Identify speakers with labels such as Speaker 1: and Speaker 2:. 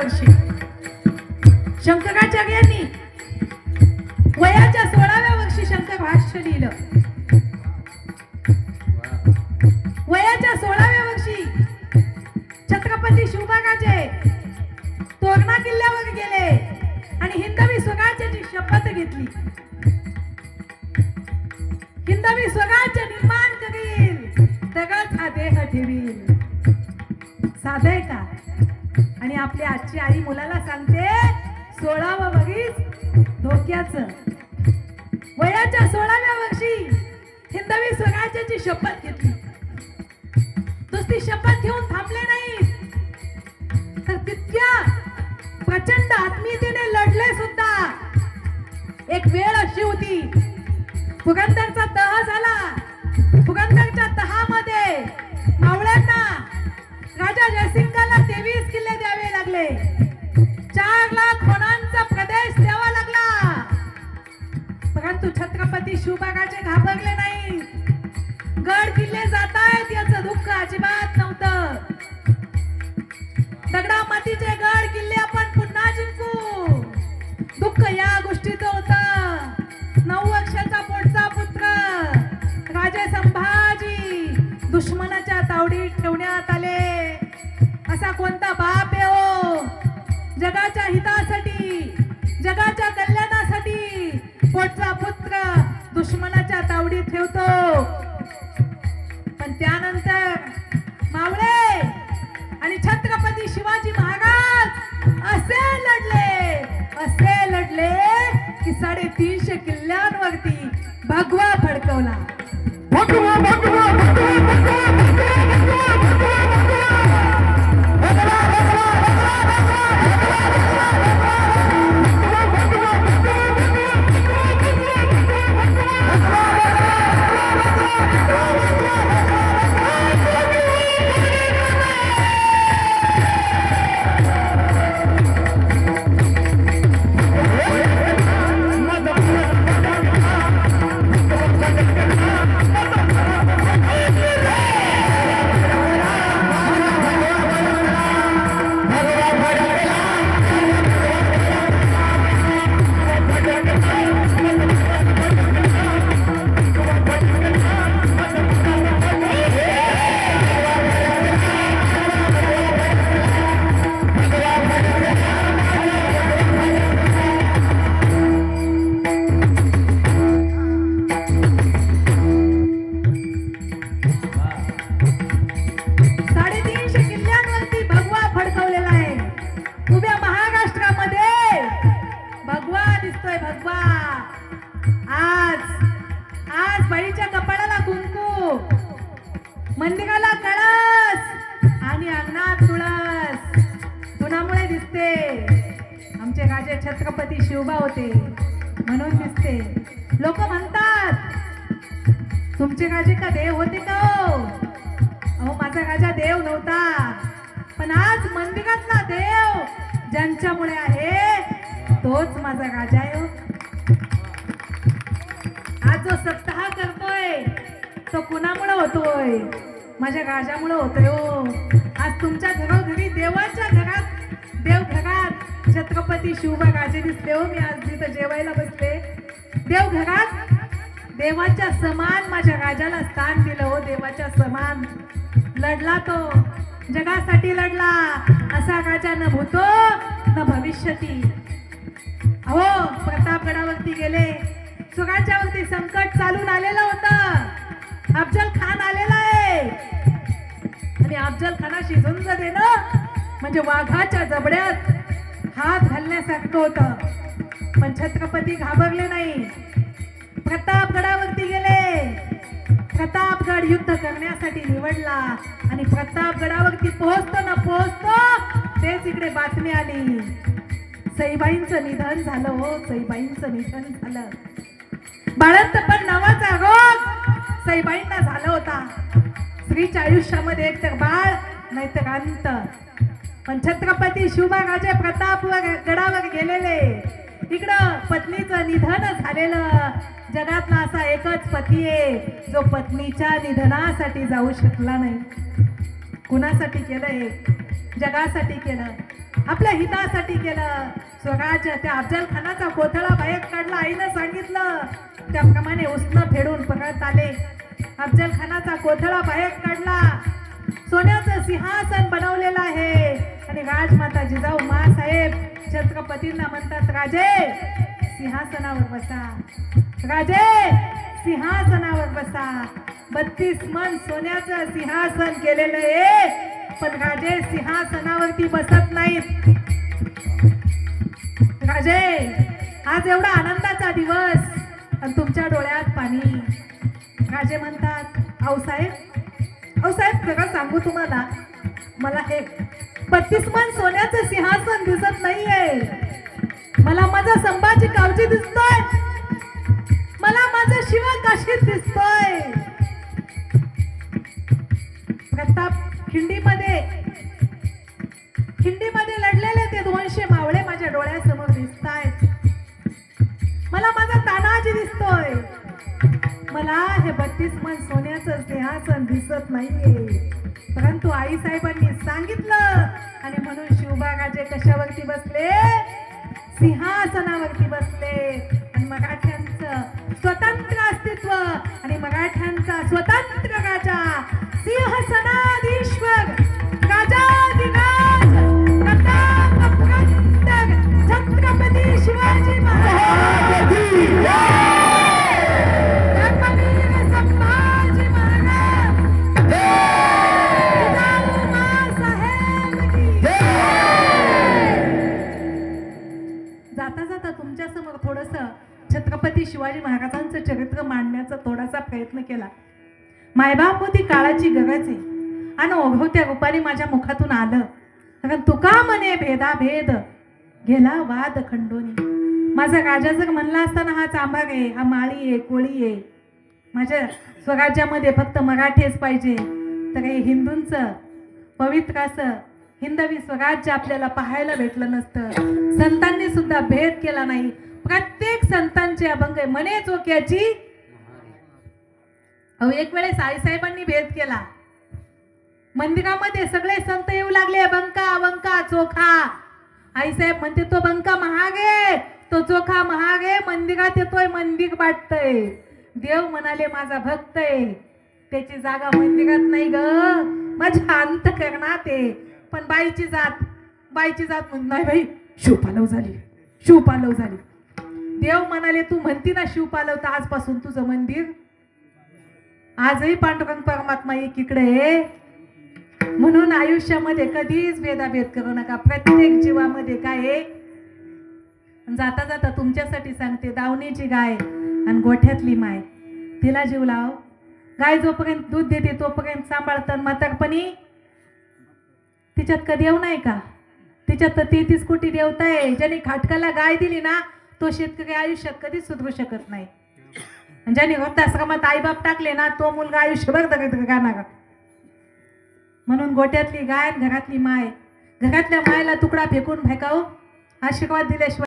Speaker 1: वर्षी. शंकराचार्यांनी वयाच्या सोळाव्या वर्षी शंकर भाष्य लिहिलं. वयाच्या सोळाव्या वर्षी छत्रपती शिवबागाचे तोरणा किल्ल्यावर गेले आणि हिंदवी स्वराज्याची शपथ घेतली. हिंदवी स्वराज्य निर्माण करील तगच हा देह ठेवील. साधय का? आणि आपली आजची आई मुलाला सांगते सोळावं बघीस धोक्याचं. वयाच्या सोळाव्या वर्षी हिंदवी स्वराज्याची शपथ घेतली. नुसती शपथ घेऊन थांबले नाही तर तितक्या प्रचंड आत्मीयतेने लढले सुद्धा. एक वेळ अशी होती. पुरंदरचा तह झाला. पुरंदरच्या तहामध्ये मावळ्यांना राजा जयसिंगाला तेवीस किल्ले द्यावे लागले. चार लाख होणांचा प्रदेश द्यावा लागला. परंतु छत्रपती शिवबागाचे घाबरले नाही. गड किल्ले जात आहेत याचं दुःख अजिबात नव्हतं. दगडा मातीचे गड किल्ले आपण पुन्हा जिंकू. दुःख या गोष्टीचं पोटचा पुत्र दुश्मनाच्या तावडीत ठेवतो? पण त्यानंतर मावळे आणि छत्रपती शिवाजी महाराज असे लढले असे लढले की साडेतीनशे किल्ल्यांवरती भगवा फडकवला.
Speaker 2: भगवा भगवा भगवा.
Speaker 1: तुमचे राजे छत्रपती शिवबा होते म्हणून दिसते. लोक म्हणतात तुमचे राजे का देव होते का हो? अहो माझा राजा देव नव्हता. पण आज मंदिरातला देव ज्यांच्यामुळे आहे तोच माझा राजा आहे हो. आज जो सप्ताह करतोय तो कुणामुळे होतोय? माझ्या राजामुळे होतोय हो. आज तुमच्या घरोघरी देवाच्या घरात छत्रपती शिवबा दिसले हो मी आज तिथं जेवायला बसले. देव घरात देवाच्या समान माझ्या राजाला स्थान दिलं हो देवाच्या समान. लढला तो जगासाठी लढला असा राजा न भूतो न भविष्यती. हो प्रतापगडावरती गेले. स्वराज्यावरती संकट चालून आलेलं होतं. अफजल खान आलेला आहे. आणि अफजल खानाशी झुंज देणं म्हणजे वाघाच्या जबड्यात. घाबरण्यासारखं होतं. पण छत्रपती घाबरले नाही. प्रतापगडावरती गेले. प्रतापगड युद्ध करण्यासाठी निवडला आणि प्रतापगडावरती पोहोचतो ना पोहोचतो तेच इकडे बातमी आली. सईबाईंचं निधन झालं हो सईबाईंचं निधन झालं. बाळंतपण नावाचा रोग सईबाईंना झाला होता. स्त्रीच्या आयुष्यामध्ये एक तर बाळ नाहीतर अंत. पण छत्रपती शिवबागाचे प्रताप गडावर गेलेले. इकडं पत्नीचं निधन झालेलं. जगातला असा एकच पती आहे जो पत्नीच्या निधनासाठी जाऊ शकला नाही. कुणासाठी केलं हे? जगासाठी केलं. आपल्या हितासाठी केलं. स्वराज्य त्या अफजल खानाचा कोथळा बाहेर काढला. आईनं सांगितलं. त्याप्रमाणे उसनं फेडून परत आले. अफजल खानाचा कोथळा बाहेर काढला. सोन्याचं सिंहासन बनवलेलं आहे. आणि राजमाता जिजाऊ साहेब छत्रपतींना म्हणतात राजे सिंहासनावर बसा. राजे सिंहासनावर बसा. बत्तीस मन सोन्याचं सिंहासन केलेलं आहे पण राजे सिंहासनावरती बसत नाहीत. राजे आज एवढा आनंदाचा दिवस आणि तुमच्या डोळ्यात पाणी. राजे म्हणतात आऊसाहेब आऊसाहेब खरं सांगू तुम्हाला? मला हे बत्तीस मान सोन्याचं सिंहासन दिसत नाहीये. मला माझा संभाजी कावजी दिसतोय. मला माझा शिवा मला हे बत्तीस मन सोन्याचं सिंहासन दिसत नाहीये. परंतु आई साहेबांनी सांगितलं आणि म्हणून शिवबागाचे कशावरती बसले? सिंहासनावरती बसले. आणि मराठ्यांचं स्वतंत्र अस्तित्व आणि मराठ्यांचा स्वतंत्र राजा सिंहसनाधीश्वर शिवाजी महाराजांचं चरित्र मांडण्याचा थोडासा प्रयत्न केला. मायबाप होती काळाची गरज आहे. आणि ओघवत्या रुपाने माझ्या मुखातून आलं. कारण तुका म्हणे भेदाभेद गेला वाद खंडोनी. माझा राजा जर म्हणला असताना हा चांभार आहे हा माळी आहे कोळी आहे. माझ्या स्वराज्यामध्ये फक्त मराठीच पाहिजे. तर हे हिंदूंचं पवित्र असं हिंदवी स्वराज्य आपल्याला पाहायला भेटलं नसतं. संतांनी सुद्धा भेद केला नाही. प्रत्येक संतांचे अभंग आहे. मने चोक्याची अहो एक वेळेस आईसाहेबांनी भेद केला. मंदिरामध्ये सगळे संत येऊ लागले बंका बंका चोखा. आईसाहेब म्हणते तो बंका महाग आहे. तो चोखा महाग आहे. मंदिरात येतोय मंदिर वाटतय. देव म्हणाले माझा भक्त आहे. त्याची जागा मंदिरात नाही ग. माझ्या अंत करणात आहे. पण बाईची जात बाईची जात म्हणून नाही बाई. शिवपालव झाली. शिवपालव झाली. देव म्हणाले तू म्हणती ना शिव पालवता आजपासून तुझं मंदिर. आजही पांडुरंग परमात्मा एकीकडे आहे. म्हणून आयुष्यामध्ये कधीच भेदाभेद करू नका. प्रत्येक जीवामध्ये काय जाता जाता तुमच्यासाठी सांगते दावणीची गाय आणि गोठ्यातली माय. तिला जीव लाव. गाय जोपर्यंत दूध देते तोपर्यंत सांभाळतात म्हातारपणी तिच्यात कधी येऊ नाही का? तिच्यात तर तेहतीस कोटी देवता आहे ज्याने खाटकाला गाय दिली ना तो शेतकरी आयुष्यात कधीच सुधरू शकत नाही. आणि ज्याने वृद्धाश्रमात आईबाप टाकले ना तो मुलगा आयुष्यभर दगत गाणार म्हणून गोट्यातली गाय घरातली माय घरातल्या मायला तुकडा फेकून फेकाव आशीर्वाद दिल्याशिवाय